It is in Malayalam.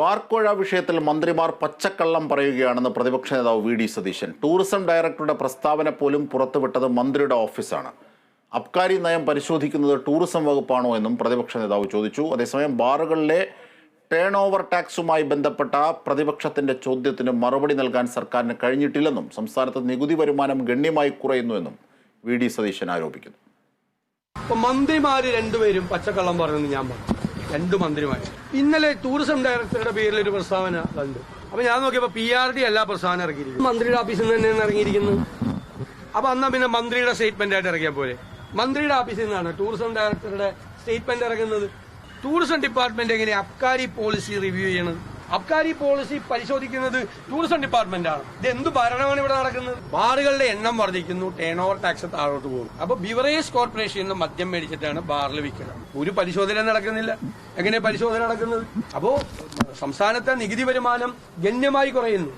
ബാർക്കോഴ വിഷയത്തിൽ മന്ത്രിമാർ പച്ചക്കള്ളം പറയുകയാണെന്ന് പ്രതിപക്ഷ നേതാവ് വി ഡി സതീശൻ. ടൂറിസം ഡയറക്ടറുടെ പ്രസ്താവന പോലും പുറത്തുവിട്ടത് മന്ത്രിയുടെ ഓഫീസാണ്. അബ്കാരി നയം പരിശോധിക്കുന്നത് ടൂറിസം വകുപ്പാണോ എന്നും പ്രതിപക്ഷ നേതാവ് ചോദിച്ചു. അതേസമയം ബാറുകളിലെ ടേൺ ഓവർ ടാക്സുമായി ബന്ധപ്പെട്ട പ്രതിപക്ഷത്തിന്റെ ചോദ്യത്തിന് മറുപടി നൽകാൻ സർക്കാരിന് കഴിഞ്ഞിട്ടില്ലെന്നും സംസ്ഥാനത്ത് നികുതി വരുമാനം ഗണ്യമായി കുറയുന്നുവെന്നും വി ഡി സതീശൻ ആരോപിക്കുന്നു. മന്ത്രിമാര് രണ്ടുപേരും പച്ചക്കള്ളം പറഞ്ഞെന്ന് ഞാൻ പറഞ്ഞു. രണ്ടു മന്ത്രിമാര് ഇന്നലെ ടൂറിസം ഡയറക്ടറുടെ പേരിൽ ഒരു പ്രസ്താവന കണ്ടു. അപ്പൊ ഞാൻ നോക്കിയപ്പോ പി ആർ ഡി അല്ല പ്രസ്താവന ഇറങ്ങിയിരിക്കുന്നത് മന്ത്രിയുടെ ഓഫീസിൽ നിന്ന് തന്നെയാണ് ഇറങ്ങിയിരിക്കുന്നത്. അപ്പൊ അന്നാ പിന്നെ മന്ത്രിയുടെ സ്റ്റേറ്റ്മെന്റ് ആയിട്ട് ഇറങ്ങിയ പോലെ മന്ത്രിയുടെ ഓഫീസിൽ നിന്നാണ് ടൂറിസം ഡയറക്ടറുടെ സ്റ്റേറ്റ്മെന്റ് ഇറങ്ങുന്നത്. ടൂറിസം ഡിപ്പാർട്ട്മെന്റ് എങ്ങനെ അബ്കാരി പോളിസി റിവ്യൂ ചെയ്യണം? അബ്കാരി പോളിസി പരിശോധിക്കുന്നത് ടൂറിസം ഡിപ്പാർട്ട്മെന്റ് ആണ് ഇത് എന്ത് ഭരണമാണ് ഇവിടെ നടക്കുന്നത്? ബാറുകളുടെ എണ്ണം വർദ്ധിക്കുന്നു ടേൺ ഓവർ ടാക്സ് താഴോട്ട് പോകും. അപ്പൊ ബിവറേജ് കോർപ്പറേഷൻ നിന്ന് മദ്യം മേടിച്ചിട്ടാണ് ബാറിൽ വിൽക്കുന്നത്. ഒരു പരിശോധന നടക്കുന്നില്ല. എങ്ങനെ പരിശോധന നടക്കുന്നത്? അപ്പോ സംസ്ഥാനത്തെ നികുതി വരുമാനം ഗണ്യമായി കുറയുന്നു.